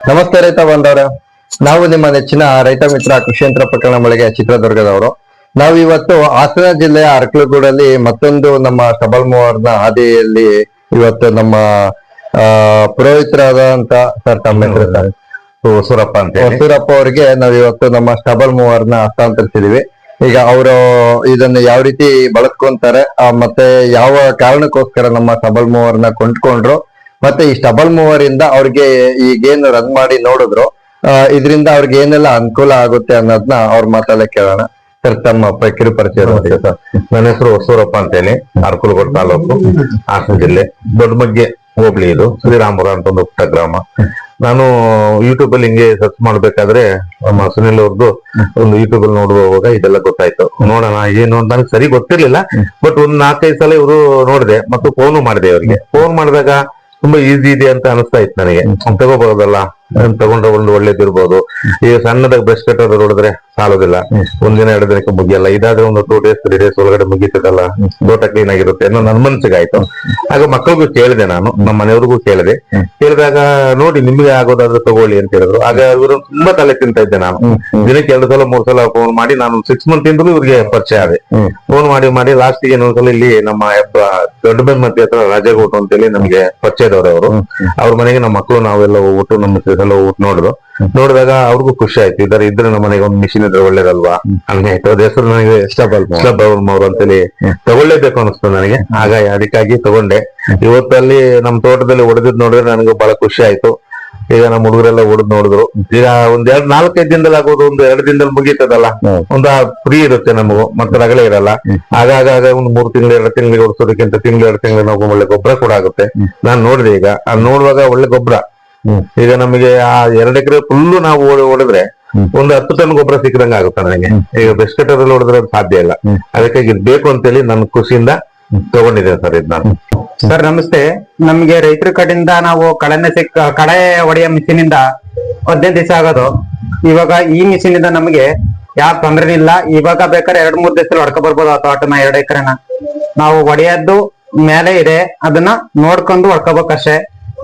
ನಮಸ್ತೆ ರೈತ ಬಂದವ್ರೆ ನಾವು ನಿಮ್ಮ ನೆಚ್ಚಿನ ರೈತ ಮಿತ್ರ ಕೃಷಿ ಯಂತ್ರ ಪ್ರಕರಣ ಮಳಿಗೆ ಚಿತ್ರದುರ್ಗದವರು. ನಾವು ಇವತ್ತು ಹಾಸನ ಜಿಲ್ಲೆಯ ಅರಕಲಗೂಡಲ್ಲಿ ಮತ್ತೊಂದು ನಮ್ಮ ಸಬಲ್ ಮೂವರ್ನ ಹಾದಿಯಲ್ಲಿ ಇವತ್ತು ನಮ್ಮ ಆ ಪುರೋಹಿತರಾದಂತ ಸರ್ ತಮ್ಮ ಹೆಸರು ಸರ್. ಹೊಸೂರಪ್ಪ ಅಂತ ಹೇಳಿ. ಹೊಸೂರಪ್ಪ ಅವರಿಗೆ ನಾವು ಇವತ್ತು ನಮ್ಮ ಸ್ಟಬಲ್ ಮೂವರ್ನ ಹಸ್ತಾಂತರಿಸಿದೀವಿ. ಈಗ ಅವರು ಇದನ್ನ ಯಾವ ರೀತಿ ಬಳಸ್ಕೊಂತಾರೆ ಮತ್ತೆ ಯಾವ ಕಾರಣಕ್ಕೋಸ್ಕರ ನಮ್ಮ ಸಬಲ್ ಮೂವರ್ನ ಕೊಂಡ್ಕೊಂಡ್ರು ಮತ್ತೆ ಈ ಸ್ಟಬಲ್ ಮೂವರ್ ಇಂದ ಅವ್ರಿಗೆ ಈಗೇನು ರನ್ ಮಾಡಿ ನೋಡಿದ್ರು. ಇದರಿಂದ ಅವ್ರಿಗೆ ಏನೆಲ್ಲ ಅನುಕೂಲ ಆಗುತ್ತೆ ಅನ್ನೋದನ್ನ ಅವ್ರ ಮಾತಲ್ಲೇ ಕೇಳೋಣ. ಸರ್ ತಮ್ಮ ಕಿರು ಪರಿಚಯ ಸರ್? ನನ್ನ ಹೆಸರು ಹೊಸೂರಪ್ಪ ಅಂತೇಳಿ. ಅರ್ಕುಲಗೋಡ್ ತಾಲೂಕು ಹಾಸನ ಜಿಲ್ಲೆ. ದೊಡ್ಡಮಗ್ಗೆ ಹೋಬಳಿ ಇದು ಶ್ರೀರಾಮಪುರ ಅಂತ ಒಂದು ಪುಟ್ಟ ಗ್ರಾಮ. ನಾನು ಯೂಟ್ಯೂಬ್ ಅಲ್ಲಿ ಹಿಂಗೆ ಸರ್ಚ್ ಮಾಡ್ಬೇಕಾದ್ರೆ ನಮ್ಮ ಸುನಿಲ್ ಅವ್ರದ್ದು ಒಂದು ಯೂಟ್ಯೂಬ್ ಅಲ್ಲಿ ನೋಡುವಾಗ ಇದೆಲ್ಲ ಗೊತ್ತಾಯ್ತು. ನೋಡೋಣ ಏನು ಅಂತ ನನಗೆ ಸರಿ ಗೊತ್ತಿರ್ಲಿಲ್ಲ. ಬಟ್ ಒಂದ್ ನಾಲ್ಕೈದು ಸಲ ಇವರು ನೋಡಿದೆ ಮತ್ತು ಫೋನು ಮಾಡಿದೆ ಅವರಿಗೆ. ಫೋನ್ ಮಾಡಿದಾಗ ತುಂಬಾ ಈಸಿ ಇದೆ ಅಂತ ಅನಿಸ್ತಾ ಇತ್ತು ನನಗೆ. ತಗೋಬಹುದಲ್ಲ? ತಗೊಂಡ್ರೆ ಒಂದು ಒಳ್ಳೇದಿರ್ಬೋದು ಈಗ ಸಣ್ಣದಾಗ ಬ್ರಷ್ ಕಟ್ಟರ್ ಹೊಡೆದ್ರೆ ಸಾಲೋದಿಲ್ಲ. ಒಂದಿನ ಎರಡು ದಿನಕ್ಕೆ ಮುಗಿಯಲ್ಲ. ಇದಾದ್ರೆ ಒಂದು ಟೂ ಡೇಸ್ ತ್ರೀ ಡೇಸ್ ಒಳಗಡೆ ಮುಗಿತದಲ್ಲ? ತೋಟ ಕ್ಲೀನ್ ಆಗಿರುತ್ತೆ. ಅನ್ನೋ ನನ್ ಮನ್ಸಿಗೆ ಆಯ್ತು ಆಗ ಮಕ್ಕಳಿಗೂ ಕೇಳಿದೆ ನಾನು. ನಮ್ಮ ಮನೆಯವ್ರಿಗೂ ಕೇಳಿದೆ. ಕೇಳಿದಾಗ ನೋಡಿ, ನಿಮ್ಗೆ ಆಗೋದಾದ್ರೆ ತಗೊಳ್ಳಿ ಅಂತ ಹೇಳಿದ್ರು. ಆಗ ಇವರು ತುಂಬಾ ತಲೆ ತಿಂತ ಇದ್ದೆ ನಾನು. ದಿನಕ್ಕೆ ಎರಡು ಸಲ, ಮೂರ್ ಸಲ ಫೋನ್ ಮಾಡಿ ನಾನು ಸಿಕ್ಸ್ ಮಂತ್ ಇಂದಲೂ ಇವ್ರಿಗೆ ಪರಿಚಯ ಆದೆ. ಫೋನ್ ಮಾಡಿ ಮಾಡಿ ಲಾಸ್ಟ್ಗೆ ಇನ್ನೊಂದ್ಸಲ ಇಲ್ಲಿ ನಮ್ಮ ದೊಡ್ಡ ಬೆಮ್ಮತ್ತಿ ಹತ್ರ ರಾಜಗೋಟು ಅಂತೇಳಿ ನಮ್ಗೆ ಪರಿಚಯದವರು ಅವರು. ಅವ್ರ ಮನೆಗೆ ನಮ್ಮ ಮಕ್ಕಳು ನಾವೆಲ್ಲ ಹೋಗ್ಬಿಟ್ಟು ನಮ್ಮ ಎಲ್ಲ ನೋಡಿದ್ರು ನೋಡಿದಾಗ ಅವ್ರಿಗೂ ಖುಷಿ ಆಯ್ತು. ಇದರ ಇದ್ರೆ ನಮ್ಮ ಮನೆಗೆ ಒಂದು ಮಿಷಿನ್ ಇದ್ರೆ ಒಳ್ಳೇದಲ್ವಾ? ಹಂಗೆ ಆಯ್ತು. ಅದ ಹೆಸರು ನನಗೆ ಸ್ಟಬಲ್ ಅವರು ಅಂತೇಳಿ ತಗೊಳ್ಳೇಬೇಕು ಅನಿಸ್ತು ನನಗೆ. ಆಗ ಅದಕ್ಕಾಗಿ ತಗೊಂಡೆ. ಇವತ್ತಲ್ಲಿ ನಮ್ಮ ತೋಟದಲ್ಲಿ ಹೊಡೆದಿದ್ ನೋಡಿದ್ರೆ ನನಗೆ ಬಹಳ ಖುಷಿ ಆಯ್ತು. ಈಗ ನಮ್ಮ ಹುಡುಗರೆಲ್ಲ ಹೊಡೆದ್ ನೋಡಿದ್ರು. ಈಗ ಒಂದ್ ಎರಡ್ ನಾಲ್ಕೈದು ದಿನದಲ್ಲಿ ಆಗೋದು ಒಂದು ಎರಡು ದಿನದಲ್ಲಿ ಮುಗೀತದಲ್ಲ? ಒಂದ್ ಫ್ರೀ ಇರುತ್ತೆ ನಮಗೂ ಮತ್ತೆ ರಗಳೆ ಇರಲ್ಲ. ಆಗಾಗ ಆಗ ಒಂದು ಮೂರ್ ತಿಂಗಳು ಎರಡು ತಿಂಗಳಿಗೆ ಹೊಡ್ಸೋದಕ್ಕಿಂತ ತಿಂಗಳು ಎರಡು ತಿಂಗಳು ನಾವು ಒಳ್ಳೆ ಗೊಬ್ಬರ ಕೂಡ ಆಗುತ್ತೆ. ನಾನ್ ನೋಡಿದೆ ಈಗ. ಆ ನೋಡುವಾಗ ಒಳ್ಳೆ ಗೊಬ್ಬರ. ಈಗ ನಮಗೆ ಆ ಎರಡ್ ಎಕರೆ ಫುಲ್ಲು ನಾವು ಹೊಡ್- ಹೊಡೆದ್ರೆ ಒಂದು ಹತ್ತು ಟನ್ ಗೊಬ್ಬರ ಸಿಕ್ಕದಂಗ ಆಗುತ್ತೆ ನನಗೆ ಈಗ ಬೆಸ್ಟ್ ಕಟ್ಟರಲ್ಲಿ ಹೊಡೆದ್ರೆ ಸಾಧ್ಯ ಇಲ್ಲ. ಅದಕ್ಕಾಗಿ ಇದು ಬೇಕು ಅಂತೇಳಿ ನನ್ನ ಖುಷಿಯಿಂದ ತಗೊಂಡಿದ್ದೇನೆ ಸರ್ ಇದು ನಾನು. ಸರ್ ನಮಸ್ತೆ. ನಮ್ಗೆ ರೈತರ ಕಡೆಯಿಂದ ನಾವು ಕಳೆನ ಸಿಕ್ಕ ಕಳೆ ಹೊಡೆಯೋ ಮಿಷಿನ್ ಇಂದ ಹದಿನೈದು ದಿವಸ ಆಗೋದು. ಇವಾಗ ಈ ಮಿಷಿನ್ ಇಂದ ನಮಗೆ ಯಾವ ತೊಂದ್ರೆ ಇಲ್ಲ. ಇವಾಗ ಬೇಕಾದ್ರೆ ಎರಡ್ ಮೂರ್ ದಿವಸದಲ್ಲಿ ಹೊಡ್ಕೊ ಬರ್ಬೋದು ಆ ತೋಟನ ಎರಡು ಎಕರೆನ. ನಾವು ಹೊಡೆಯೋದು ಮೇಲೆ ಇದೆ. ಅದನ್ನ ನೋಡ್ಕೊಂಡು ಹೊಡ್ಕೋಬೇಕಷ್ಟೇ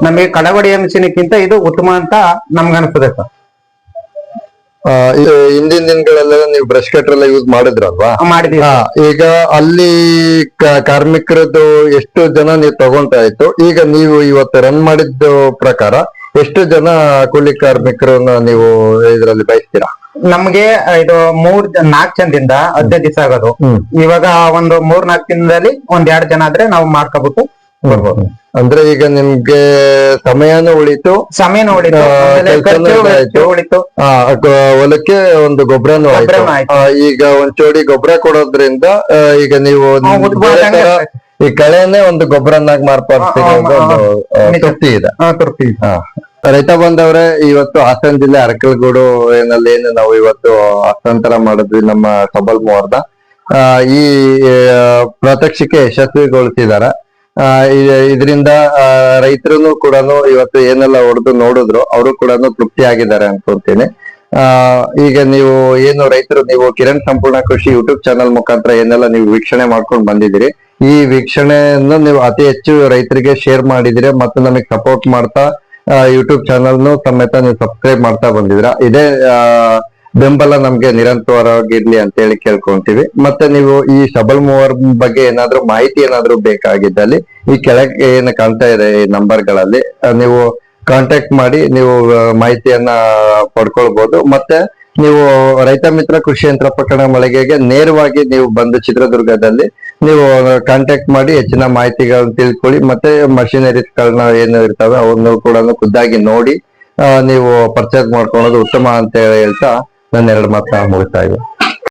ನಮಗೆ ಕಡವಡಿಯ ಮಿಷಿನ್ಕ್ಕಿಂತ ಇದು ಉತ್ತಮ ಅಂತ ನಮ್ಗೆ ಅನಿಸ್ತದೆ ಸರ್. ಹಿಂದಿನ ದಿನಗಳೆಲ್ಲ ನೀವು ಬ್ರಷ್ ಕಟರ್ ಎಲ್ಲ ಯೂಸ್ ಮಾಡಿದ್ರಲ್ವಾ? ಮಾಡಿದ್ವಿ ಈಗ ಅಲ್ಲಿ ಕಾರ್ಮಿಕರದ್ದು ಎಷ್ಟು ಜನ ನೀವು ತಗೊಂತಾ ಇತ್ತು ಈಗ ನೀವು ಇವತ್ತು ರನ್ ಮಾಡಿದ ಪ್ರಕಾರ ಎಷ್ಟು ಜನ ಕೂಲಿ ಕಾರ್ಮಿಕರನ್ನ ನೀವು ಇದರಲ್ಲಿ ಬಯಸ್ತೀರಾ? ನಮ್ಗೆ ಇದು ಮೂರ್ ನಾಲ್ಕ್ ಜನದಿಂದ ಹದಿನೈದು ದಿವಸ ಆಗೋದು. ಇವಾಗ ಒಂದು ಮೂರ್ ನಾಲ್ಕು ದಿನದಲ್ಲಿ ಒಂದ್ ಎರಡ್ ಜನ ಆದ್ರೆ ನಾವು ಬರ್ಬೋದು ಅಂದ್ರೆ ಈಗ ನಿಮ್ಗೆ ಸಮಯನೂ ಉಳಿತು ಸಮಯ ಉಳಿತು ಆ, ಆಮೇಲೆ ಖರ್ಚು ಉಳಿತು. ಆ, ಗ- ಹೊಲಕ್ಕೆ ಒಂದು ಗೊಬ್ಬರನು ಗೊಬ್ರನೂ ಆಯ್ತು. ಆ, ಈಗ ಒಂದ್ ಚೋಡಿ ಗೊಬ್ಬರ ಕೊಡೋದ್ರಿಂದ ಆ, ಈಗ ನೀವು ಆ, ಉತ್ಪಾದನೆ ಬೇರೆ ತರ ಈ ಕಳೆನೇ ಒಂದು ಗೊಬ್ಬರನ್ನಾಗಿ ಮಾರ್ಪಾಡ್ತೀವಿ ಆ, ಆ, ಆ, ಒಂದು ನಿಜ. ತೃಪ್ತಿ ಇದೆ. ಹಾ, ತೃಪ್ತಿ ಹಾ. ರೈತ ಬಂದವ್ರೆ ಇವತ್ತು ಹಾಸನ ಜಿಲ್ಲೆ ಅರಕಲಗೂಡು ಏನಲ್ಲಿ ಏನು ನಾವು ಇವತ್ತು ಹಸ್ತಾಂತರ ಮಾಡಿದ್ವಿ ನಮ್ಮ ಸಬಲ್ ಮೋರ್ದ. ಆ, ಈ ಆ, ಪ್ರಾತ್ಯಕ್ಷಿಕೆ ಯಶಸ್ವಿಗೊಳಿಸಿದಾರೆ. ಇದರಿಂದ ರೈತರು ಕೂಡ ಇವತ್ತು ಏನೆಲ್ಲ ಹೊಡೆದು ನೋಡಿದ್ರು ಅವರು ಕೂಡ ತೃಪ್ತಿ ಆಗಿದ್ದಾರೆ ಅನ್ಕೊಂತೀನಿ ಆ, ಈಗ ನೀವು ಏನು ರೈತರು, ನೀವು ಕಿರಣ್ ಸಂಪೂರ್ಣ ಕೃಷಿ ಯೂಟ್ಯೂಬ್ ಚಾನಲ್ ಮುಖಾಂತರ ಏನೆಲ್ಲ ನೀವು ವೀಕ್ಷಣೆ ಮಾಡ್ಕೊಂಡು ಬಂದಿದ್ದೀರಿ, ಈ ವೀಕ್ಷಣೆಯನ್ನು ನೀವು ಅತಿ ಹೆಚ್ಚು ರೈತರಿಗೆ ಶೇರ್ ಮಾಡಿದಿರಿ ಮತ್ತು ನಮಗೆ ಸಪೋರ್ಟ್ ಮಾಡ್ತಾ ಯೂಟ್ಯೂಬ್ ಚಾನಲ್ನು ಸಮೇತ ನೀವು ಸಬ್ಸ್ಕ್ರೈಬ್ ಮಾಡ್ತಾ ಬಂದಿದ್ರ ಇದೇ ಬೆಂಬಲ ನಮ್ಗೆ ನಿರಂತರವಾಗಿರ್ಲಿ ಅಂತ ಹೇಳಿ ಕೇಳ್ಕೊಂತೀವಿ. ಮತ್ತೆ ನೀವು ಈ ಸಬಲ್ ಮೂವರ್ ಬಗ್ಗೆ ಏನಾದ್ರೂ ಮಾಹಿತಿ ಏನಾದ್ರು ಬೇಕಾಗಿದ್ದಲ್ಲಿ ಈ ಕೆಳಗೆ ಏನು ಕಾಣ್ತಾ ಇದೆ ಈ ನಂಬರ್ಗಳಲ್ಲಿ ನೀವು ಕಾಂಟ್ಯಾಕ್ಟ್ ಮಾಡಿ ನೀವು ಮಾಹಿತಿಯನ್ನ ಪಡ್ಕೊಳ್ಬಹುದು ಮತ್ತೆ ನೀವು ರೈತ ಮಿತ್ರ ಕೃಷಿ ಯಂತ್ರ ಪ್ರಕರಣ ಮಳಿಗೆಗೆ ನೇರವಾಗಿ ನೀವು ಬಂದು ಚಿತ್ರದುರ್ಗದಲ್ಲಿ ನೀವು ಕಾಂಟ್ಯಾಕ್ಟ್ ಮಾಡಿ ಹೆಚ್ಚಿನ ಮಾಹಿತಿಗಳನ್ನ ತಿಳ್ಕೊಳ್ಳಿ. ಮತ್ತೆ ಮಷಿನರೀಸ್ ಗಳನ್ನ ಏನು ಇರ್ತವೆ, ಅವನ್ನು ಕೂಡ ಖುದ್ದಾಗಿ ನೋಡಿ ನೀವು ಪರ್ಚೇಸ್ ಮಾಡ್ಕೊಳ್ಳೋದು ಉತ್ತಮ ಅಂತ ಹೇಳಿ ಹೇಳ್ತಾ ನನ್ನ ಎರಡು ಮಾತ್ರ ಮುಗಿಸ್ತಾ ಇದ್ದೀನಿ